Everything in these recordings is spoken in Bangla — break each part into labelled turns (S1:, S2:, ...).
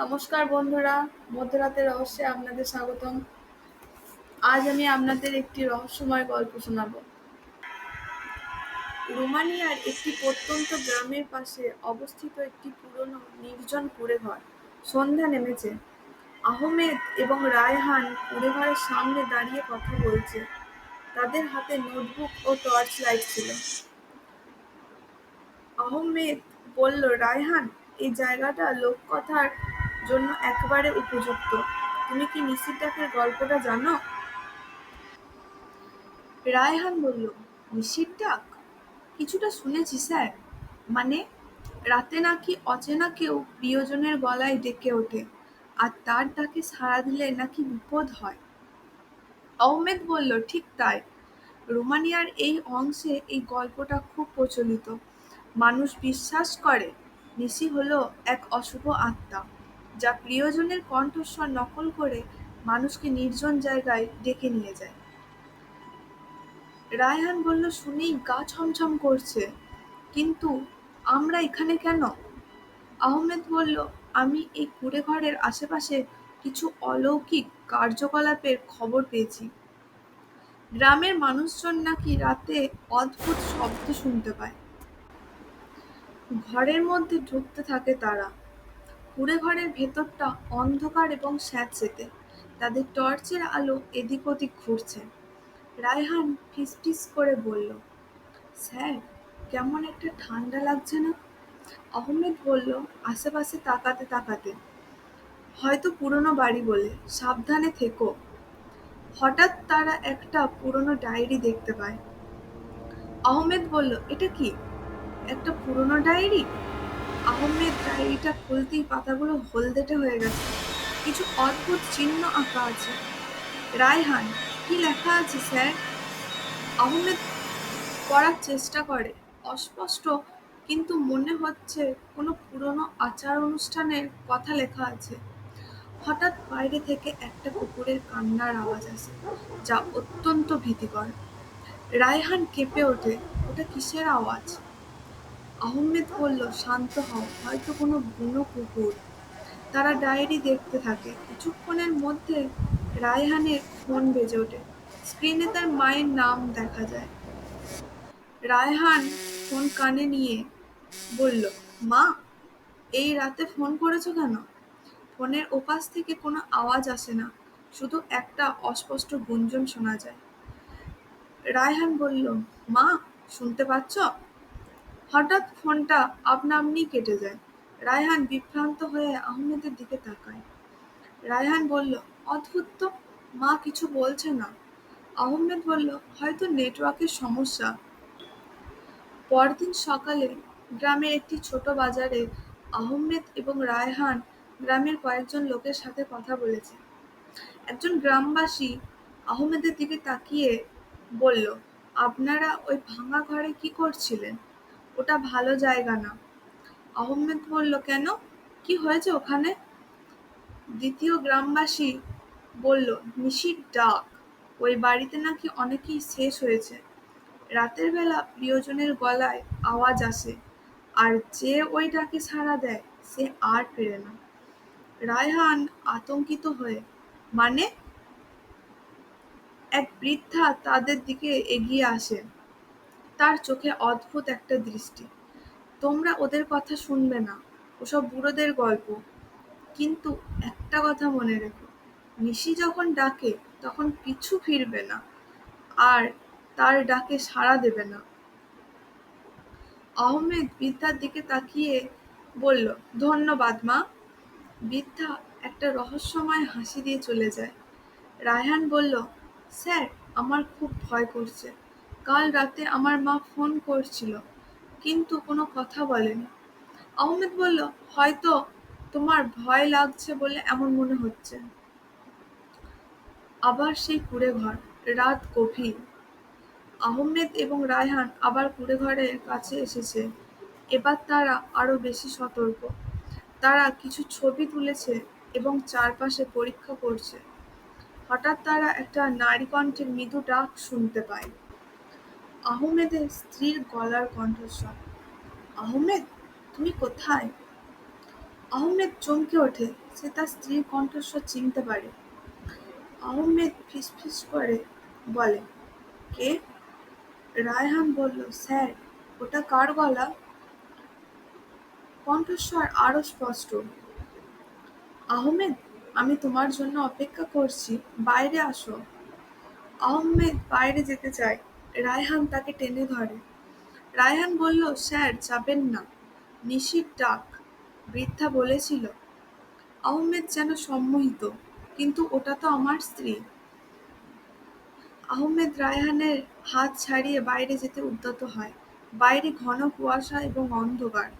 S1: নমস্কার বন্ধুরা মধ্যরাতের রহস্যে আপনাদের স্বাগতম। আজ আমি আপনাদের একটি রহস্যময় গল্প শোনাব। রোমানিয়ার একটি প্রত্যন্ত গ্রামের পাশে অবস্থিত একটি পুরনো নির্জন কুড়েঘর। সন্ধ্যা নেমেছে। আহমেদ এবং রায়হান কুড়েঘরের সামনে দাঁড়িয়ে কথা বলছে। তাদের হাতে নোটবুক ও টর্চ লাইট ছিল। আহমেদ বলল, রায়হান, এই জায়গাটা লোককথার জন্য একবারে উপযুক্ত। তুমি কি নিশির ডাকের গল্পটা জানো? রায়হান বলল নিশির ডাক কিছুটা শুনেছি স্যার। মানে রাতে নাকি অচেনা কেউ প্রিয়জনের গলায় ডেকে ওঠে আর তার ডাকে সাড়া দিলে নাকি বিপদ হয়। আহমেদ বলল, ঠিক তাই। রোমানিয়ার এই অংশে এই গল্পটা খুব প্রচলিত। মানুষ বিশ্বাস করে, নিশি হলো এক অশুভ আত্মা। যা প্রিয়জনের কণ্ঠস্বর নকল করে মানুষকে নির্জন জায়গায় ডেকে নিয়ে যায়। রায়হান বলল, শুনেই গা ছমছম করছে, কিন্তু আমরা এখানে কেন? আহমেদ বলল, আমি এই কুড়ে ঘরের আশেপাশে কিছু অলৌকিক কার্যকলাপের খবর পেয়েছি। গ্রামের মানুষজন নাকি রাতে অদ্ভুত শব্দ শুনতে পায়। ঘরের মধ্যে ঢুকতে থাকে তারা। কুড়ে ঘরের ভেতরটা অন্ধকার এবং স্যাঁতসেঁতে। তাদের টর্চের আলো এদিক ওদিক ঘুরছে। রায়হান ফিসফিস করে বলল, স্যার, কেমন একটা ঠান্ডা লাগছে না? আহমেদ বলল, আশেপাশে তাকাতে তাকাতে। হয়তো পুরনো বাড়ি বলে, সাবধানে থেকো। হঠাৎ তারা একটা পুরনো ডায়েরি দেখতে পায়। আহমেদ বলল, এটা কি? একটা পুরনো ডায়েরি? আহমেদ ডায়েরিটা খুলতেই পাতাগুলো হলদেটে হয়ে গেছে। কিছু অদ্ভুত চিহ্ন আঁকা আছে। রায়হান, কি লেখা আছে স্যার? আহমেদ পড়ার চেষ্টা করে। অস্পষ্ট, কিন্তু মনে হচ্ছে কোনো পুরনো আচার অনুষ্ঠানের কথা লেখা আছে। হঠাৎ বাইরে থেকে একটা কুকুরের কান্নার আওয়াজ আসে, যা অত্যন্ত ভীতিকর। রায়হান কেঁপে ওঠে, ওটা কিসের আওয়াজ? আহমেদ বলল, শান্ত হও, হয়তো কোনো বুনো কুকুর। তারা ডায়েরি দেখতে থাকে। কিছুক্ষণের মধ্যে রায়হানের ফোন বেজে ওঠে। স্ক্রিনে তার মায়ের নাম দেখা যায়। রায়হান ফোন কানে নিয়ে বলল, মা, এই রাতে ফোন করেছ কেন? ফোনের ওপাশ থেকে কোনো আওয়াজ আসে না, শুধু একটা অস্পষ্ট গুঞ্জন শোনা যায়। রায়হান বলল, মা, শুনতে পাচ্ছ? হঠাৎ ফোনটা আপনা আপনি কেটে যায়। রায়হান বিভ্রান্ত হয়ে আহমেদের দিকে তাকায়। রায়হান বলল, অদ্ভুত তো, মা কিছু বলছে না। আহমেদ বলল, হয়তো নেটওয়ার্কের সমস্যা। পরদিন সকালে গ্রামের একটি ছোট বাজারে আহমেদ এবং রায়হান গ্রামের কয়েকজন লোকের সাথে কথা বলেছে। একজন গ্রামবাসী আহমেদের দিকে তাকিয়ে বলল, আপনারা ওই ভাঙা ঘরে কি করছিলেন? ওটা ভালো জায়গা না। আহমেদ বলল, কেন? কি হয়েছে ওখানে? দ্বিতীয় গ্রামবাসী বলল, নিশির ডাক। ওই বাড়িতে নাকি অনেকেই শেষ হয়েছে। রাতের বেলা প্রিয়জনের গলায় আওয়াজ আসে, আর যে ওই ডাকে সাড়া দেয়, সে আর ফেরে না। রায়হান আতঙ্কিত হয়ে মানে? এক বৃদ্ধা তাদের দিকে এগিয়ে আসে। তার চোখে অদ্ভুত একটা দৃষ্টি। তোমরা ওদের কথা শুনবে না, ওসব বুড়োদের গল্প। কিন্তু একটা কথা মনে রেখো, নিশি যখন ডাকে তখন পিছু ফিরবে না, আর তার ডাকে সাড়া দেবে না। আহমেদ বৃদ্ধার দিকে তাকিয়ে বলল, ধন্যবাদ মা। বৃদ্ধা একটা রহস্যময় হাসি দিয়ে চলে যায়। রায়হান বলল, স্যার, আমার খুব ভয় করছে। কাল রাতে আমার মা ফোন করছিল, কিন্তু কোনো কথা বলেনি। আহমেদ বলল, হয়তো তোমার ভয় লাগছে বলে এমন মনে হচ্ছে। আবার সেই কুড়ে ঘর রাত গভীর। আহমেদ এবং রায়হান আবার কুড়ে ঘরের কাছে এসেছে। এবার তারা আরও বেশি সতর্ক। তারা কিছু ছবি তুলেছে এবং চারপাশে পরীক্ষা করছে। হঠাৎ তারা একটা নারী কণ্ঠের মৃদু ডাক শুনতে পায়। আহমেদের স্ত্রীর গলার কণ্ঠস্বর। আহমেদ, তুমি কোথায়? আহমেদ চমকে ওঠে, সে তার স্ত্রীর কণ্ঠস্বর চিনতে পারে। আহমেদ ফিসফিস করে বলে, কে? রায়হান বলল, স্যার, ওটা কার গলা? কণ্ঠস্বর আরও স্পষ্ট। আহমেদ, আমি তোমার জন্য অপেক্ষা করছি, বাইরে আসো। আহমেদ বাইরে যেতে চায়। রায়হান তাকে টেনে ধরে। রায়হান বলল, স্যার, যাবেন না। নিশির ডাক। বৃদ্ধা বলেছিল, আহমেদ যেন সম্মোহিত, কিন্তু ওটা তো আমার স্ত্রী। আহমেদ রায়হানের হাত ছাড়িয়ে বাইরে যেতে উদ্যত হয়। বাইরে ঘন কুয়াশা এবং অন্ধকার।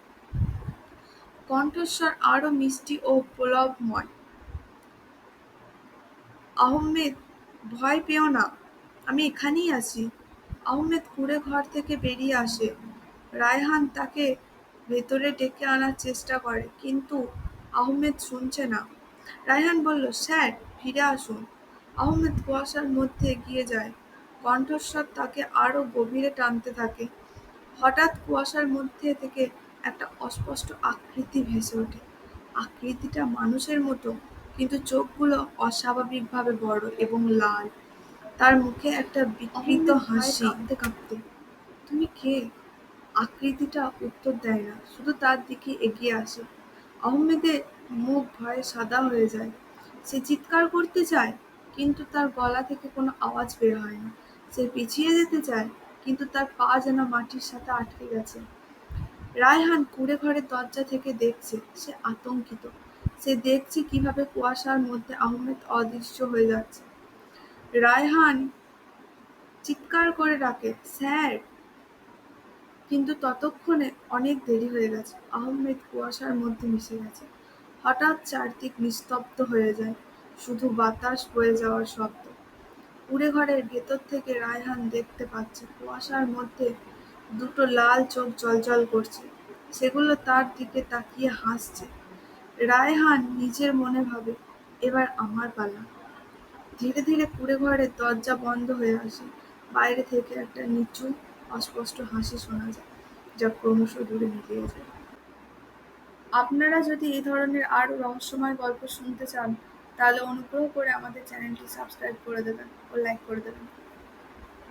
S1: কণ্ঠস্বর আরও মিষ্টি ও প্রলভময় আহমেদ, ভয় পেও না। আমি এখানেই আছি। আহমেদ কুড়ে ঘর থেকে বেরিয়ে আসে। রায়হান তাকে ভেতরে ডেকে আনার চেষ্টা করে, কিন্তু আহমেদ শুনছে না। রায়হান বলল, স্যার, ফিরে আসুন। আহমেদ কুয়াশার মধ্যে এগিয়ে যায়। কণ্ঠস্বর তাকে আরও গভীরে টানতে থাকে। হঠাৎ কুয়াশার মধ্যে থেকে একটা অস্পষ্ট আকৃতি ভেসে ওঠে। আকৃতিটা মানুষের মতো, কিন্তু চোখগুলো অস্বাভাবিকভাবে বড় এবং লাল। তার মুখে একটা বিকৃত হাসি। কাঁপতে কাঁপতে তুমি কে? আকৃতিটা উত্তর দেয় না শুধু তার দিকে এগিয়ে আসে। আহমেদের মুখ ভয়ে সাদা হয়ে যায়। সে চিৎকার করতে চায় কিন্তু তার গলা থেকে কোনো আওয়াজ বের হয় না। সে পিছিয়ে যেতে চায় কিন্তু তার পা যেন মাটির সাথে আটকে গেছে। রায়হান কুড়ে ঘরের দরজা থেকে দেখছে সে আতঙ্কিত। সে দেখছে কীভাবে কুয়াশার মধ্যে আহমেদ অদৃশ্য হয়ে যাচ্ছে। রায়হান চিৎকার করে ডাকে, স্যার! কিন্তু ততক্ষণে অনেক দেরি হয়ে গেছে। আহমেদ কুয়াশার মধ্যে মিশে গেছে। হঠাৎ চারদিক নিস্তব্ধ হয়ে যায়, শুধু বাতাস বয়ে যাওয়ার শব্দ। কুড়ে ঘরের ভেতর থেকে রায়হান দেখতে পাচ্ছে, কুয়াশার মধ্যে দুটো লাল চোখ জলজল করছে। সেগুলো তার দিকে তাকিয়ে হাসছে। রায়হান নিজের মনে ভাবে, এবার আমার পালা। ধীরে ধীরে কুড়ে ঘরের দরজা বন্ধ হয়ে আসে। বাইরে থেকে একটা নিচু, অস্পষ্ট হাসি শোনা যায়, যা ক্রমশ দূরে মিলিয়ে যায়। আপনারা যদি এই ধরনের আরও রহস্যময় গল্প শুনতে চান, তাহলে অনুগ্রহ করে আমাদের চ্যানেলটি সাবস্ক্রাইব করে দেবেন ও লাইক করে দেবেন।